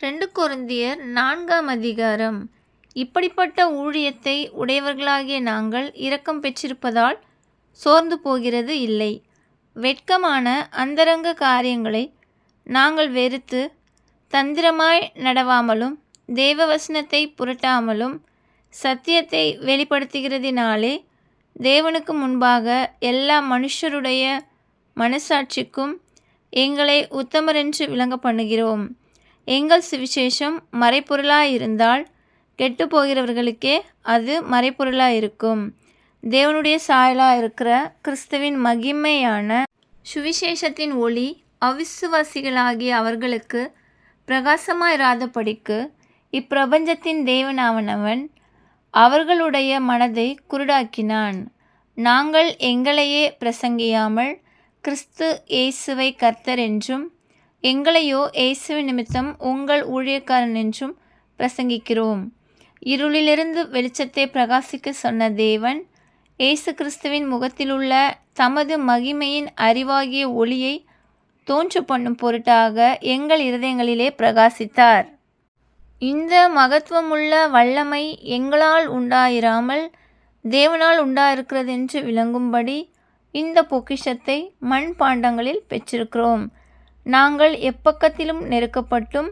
ரெண்டு குருந்தியர் நான்காம் அதிகாரம். இப்படிப்பட்ட ஊழியத்தை உடையவர்களாகிய நாங்கள் இரக்கம் பெற்றிருப்பதால் சோர்ந்து போகிறது இல்லை. வெட்கமான அந்தரங்க காரியங்களை நாங்கள் வெறுத்து தந்திரமாய் நடவாமலும் தேவவசனத்தை புரட்டாமலும் சத்தியத்தை வெளிப்படுத்துகிறதினாலே தேவனுக்கு முன்பாக எல்லா மனுஷருடைய மனசாட்சிக்கும் எங்களை உத்தமரென்று விளங்க பண்ணுகிறோம். எங்கள் சுவிசேஷம் மறைப்பொருளாயிருந்தால் கெட்டு போகிறவர்களுக்கே அது மறைப்பொருளாயிருக்கும் தேவனுடைய சாயலாக இருக்கிற கிறிஸ்துவின் மகிமையான சுவிசேஷத்தின் ஒளி அவிசுவாசிகளாகிய அவர்களுக்கு பிரகாசமாயிராதபடிக்கு இப்பிரபஞ்சத்தின் தேவனாவனவன் அவர்களுடைய மனதை குருடாக்கினான். நாங்கள் எங்களையே பிரசங்கியாமல் கிறிஸ்து இயேசுவை கர்த்தர் என்றும் எங்களையோ இயேசு நிமித்தம் உங்கள் ஊழியக்காரன் என்றும் பிரசங்கிக்கிறோம். இருளிலிருந்து வெளிச்சத்தை பிரகாசிக்க சொன்ன தேவன் இயேசு கிறிஸ்துவின் முகத்திலுள்ள தமது மகிமையின் அறிவாகிய ஒளியை தோன்று பண்ணும் பொருட்டாக எங்கள் இருதயங்களிலே பிரகாசித்தார். இந்த மகத்துவமுள்ள வல்லமை எங்களால் உண்டாயிராமல் தேவனால் உண்டாயிருக்கிறதென்று விளங்கும்படி இந்த பொக்கிஷத்தை மண் பாண்டங்களில் பெற்றிருக்கிறோம். நாங்கள் எப்பக்கத்திலும் நெருக்கப்பட்டும்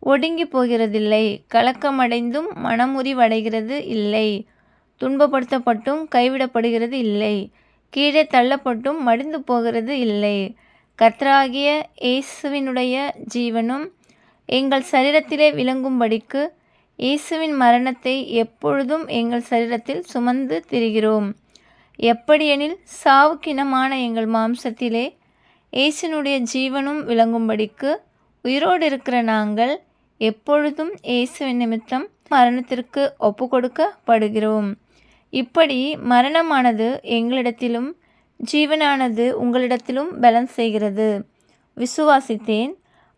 ஒடுங்கி போகிறதில்லை. கலக்கமடைந்தும் மனமுறிவடைகிறது இல்லை. துன்பப்படுத்தப்பட்டும் கைவிடப்படுகிறது இல்லை. கீழே தள்ளப்பட்டும் மடிந்து போகிறது இல்லை. கர்த்தராகிய இயேசுவினுடைய ஜீவனும் எங்கள் சரீரத்திலே விளங்கும்படிக்கு இயேசுவின் மரணத்தை எப்பொழுதும் எங்கள் சரீரத்தில் சுமந்து திரிகிறோம். எப்படியெனில் சாவுக்கினமான எங்கள் மாம்சத்திலே இயேசுனுடைய ஜீவனும் விளங்கும்படிக்கு உயிரோடு இருக்கிற நாங்கள் எப்பொழுதும் இயேசுவின் நிமித்தம் மரணத்திற்கு ஒப்பு கொடுக்கப்படுகிறோம் இப்படி மரணமானது எங்களிடத்திலும் ஜீவனானது உங்களிடத்திலும் பலன் செய்கிறது. விசுவாசித்தேன்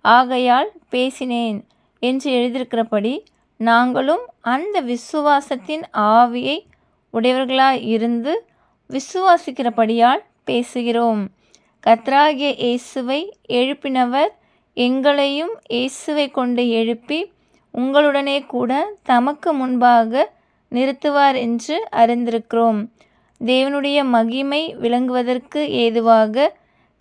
ஆகையால் பேசினேன் என்று எழுதியிருக்கிறபடி நாங்களும் அந்த விசுவாசத்தின் ஆவியை உடையவர்களாய் இருந்து விசுவாசிக்கிறபடியால் பேசுகிறோம். கத்ராகிய இயேசுவை எழுப்பினவர் எங்களையும் இயேசுவை கொண்டு எழுப்பி உங்களுடனே கூட தமக்கு முன்பாக நிறுத்துவார் என்று அறிந்திருக்கிறோம். தேவனுடைய மகிமை விளங்குவதற்கு ஏதுவாக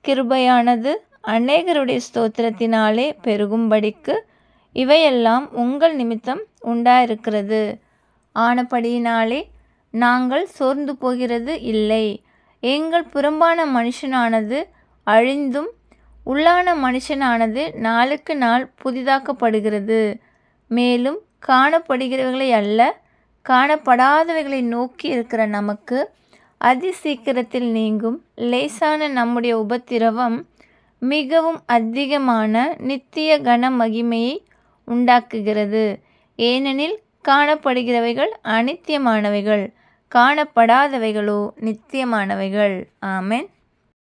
கிருபையானது அநேகருடைய ஸ்தோத்திரத்தினாலே பெருகும்படிக்கு இவையெல்லாம் உங்கள் நிமித்தம் உண்டாயிருக்கிறது. ஆனபடியினாலே நாங்கள் சோர்ந்து போகிறது இல்லை. எங்கள் புறம்பான மனுஷனானது அழிந்தும் உள்ளான மனுஷனானது நாளுக்கு நாள் புதிதாக்கப்படுகிறது. மேலும் காணப்படுகிறவைகளை அல்ல காணப்படாதவைகளை நோக்கி இருக்கிற நமக்கு அதி சீக்கிரத்தில் நீங்கும் லேசான நம்முடைய உபத்திரவம் மிகவும் அதிகமான நித்திய கன மகிமையை உண்டாக்குகிறது. ஏனெனில் காணப்படுகிறவைகள் அனித்தியமானவைகள். காணப்படாதவைகளோ நித்தியமானவைகள். ஆமென்.